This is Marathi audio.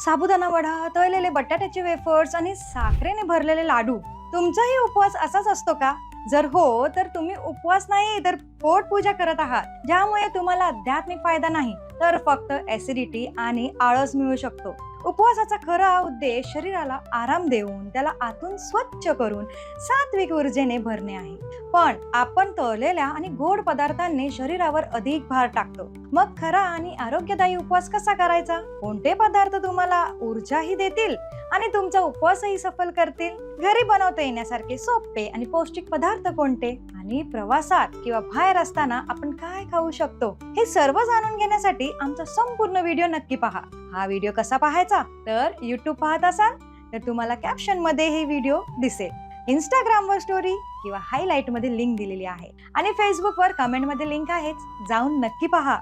साबुदाणा वडा तळलेले बटाट्याचे वेफर्स आणि साखरेने भरलेले लाडू. तुमचाही उपवास असाच असतो का? जर हो तर तुम्ही उपवास नाही तर पोट पूजा करत आहात. ज्यामुळे तुम्हाला आध्यात्मिक फायदा नाही तर फक्त ऍसिडिटी आणि आळस मिळू शकतो. उपवासाचा खरा उद्देश शरीराला आराम देऊन त्याला आतून स्वच्छ करून सात्विक ऊर्जेने भरणे आहे. पण आपण तळलेल्या आणि गोड पदार्थांनी शरीरावर अधिक भार टाकतो. मग खरा आणि आरोग्यदायी उपवास कसा करायचा? कोणते पदार्थ तुम्हाला ऊर्जाही देतील आणि तुमचा उपवासही सफल करतील? घरी बनवता येण्यासारखे सोपे आणि पौष्टिक पदार्थ कोणते? आणि प्रवासात किंवा बाहेर असताना आपण काय खाऊ शकतो? हे सर्व जाणून घेण्यासाठी आमचा संपूर्ण व्हिडिओ नक्की पहा. हा व्हिडिओ कसा पाहायचा? तर युट्यूब पाहत असाल तर तुम्हाला कॅप्शनमध्ये हे व्हिडिओ दिसेल. इंस्टाग्रामवर स्टोरी किंवा हायलाईटमध्ये लिंक दिलेली आहे. आणि फेसबुकवर कमेंटमध्ये लिंक आहेच. जाऊन नक्की पहा.